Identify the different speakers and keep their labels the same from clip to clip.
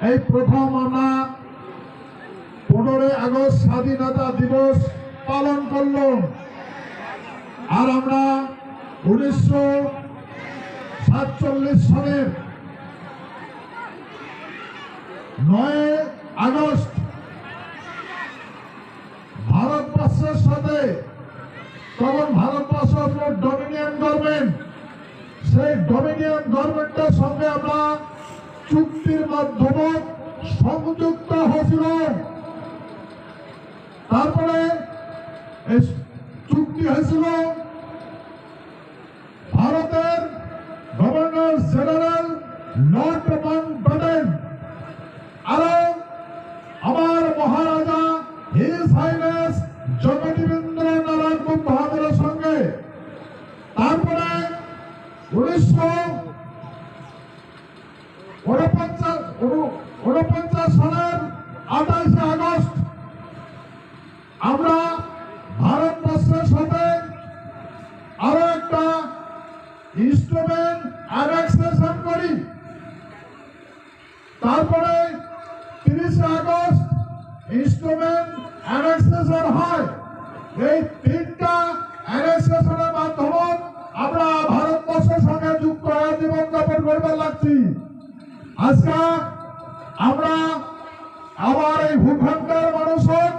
Speaker 1: এই প্রথম আমরা পনেরোই আগস্ট স্বাধীনতা দিবস পালন করলাম আর আমরা উনিশশো সাতচল্লিশ সালের নয় আগস্ট ভারতবর্ষের সাথে তখন ভারতবর্ষ ডমিনিয়ন গভর্নমেন্ট সেই ডমিনিয়ন গভর্নমেন্টের চুক্তির মাধ্যমে সংযুক্ত হয়েছিল তারপরে চুক্তি হয়েছিল ভারতের গভর্নর জেনারেল লর্ড ব্যাটেন আরও আমার মহারাজা হিজ হাইনেস জগদীবেন্দ্র নারায়ণ বাহাদুরের সঙ্গে। তারপরে উনিশশো উনপঞ্চাশ উনপঞ্চাশ সালের আঠাইশে আগস্ট আমরা ভারতবর্ষের সাথে আরও একটা ইনস্ট্রুমেন্ট অ্যানেক্সেশন করি। তারপরে তিরিশে আগস্ট ইনস্ট্রুমেন্ট অ্যানেক্সেশন হয়। এই তিনটা অ্যানেক্সেশনের মাধ্যমে আমরা ভারতবর্ষের সঙ্গে যুক্ত হয়ে জীবনযাপন করবার লাগছি। আজকে আমরা আবার এই ভূখণ্ডের মানুষের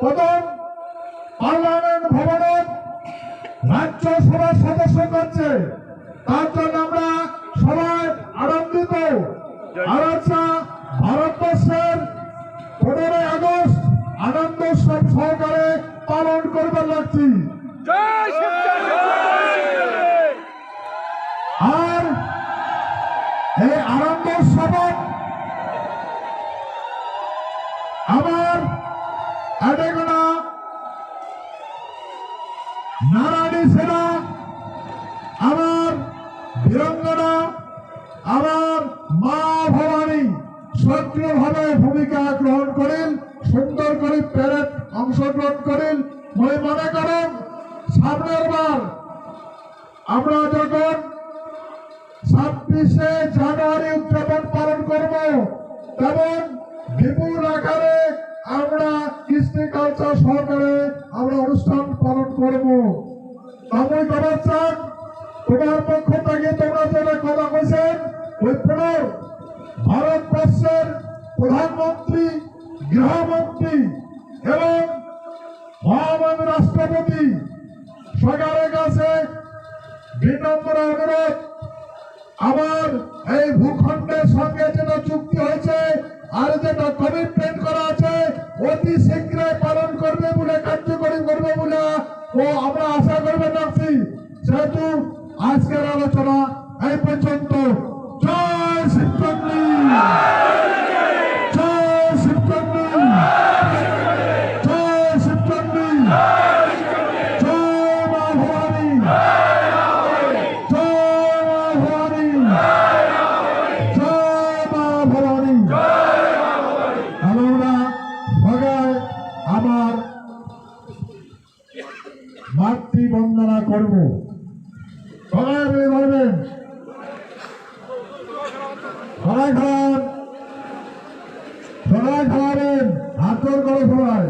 Speaker 1: প্রথম পার্লামেন্ট ভবনের রাজ্যসভার সদস্য করছে। তার জন্য আমরা সবাই আনন্দিত। আর আচ্ছা ভারতবর্ষের পনেরোই আগস্ট আনন্দ সহকারে পালন করবার লাগছি। এই আনন্দ উৎসব আমার নারায়ণী সেনা, আমার বীরঙ্গনা, আমার মা ভবানী সক্রিয়ভাবে ভূমিকা গ্রহণ করেন, সুন্দর করে প্যারেড অংশগ্রহণ করেন। মই মনে করেন, সামনের বার আমরা যখন ছাব্বিশে জানুয়ারি তেমন বিপুল আকারে আমরা কৃষ্টি কালচার সহকারে আমরা অনুষ্ঠান পালন করব। তামই করার চান তোমার পক্ষ থেকে তোমরা যেটা কথা কইছেন ওই পুনর ভারতবর্ষের প্রধানমন্ত্রী, গৃহমন্ত্রী এবং মহামান্য রাষ্ট্রপতি সরকারের কাছে বিনম্র অনুরোধ। আমার এই ভূখণ্ডের সঙ্গে যেটা চুক্তি আর যেটা কমিটমেন্ট করা আছে, অতি শীঘ্রই পালন করবে বলে, কার্যকরী করবে বলে, ও আমরা আশা করবে রাখছি সেহেতু আজকের আলোচনা এই পর্যন্ত। মাতৃ বন্দনা করব। সবাই মিলে সবাই খান সবাই খাওয়াবেন হাত সবাই।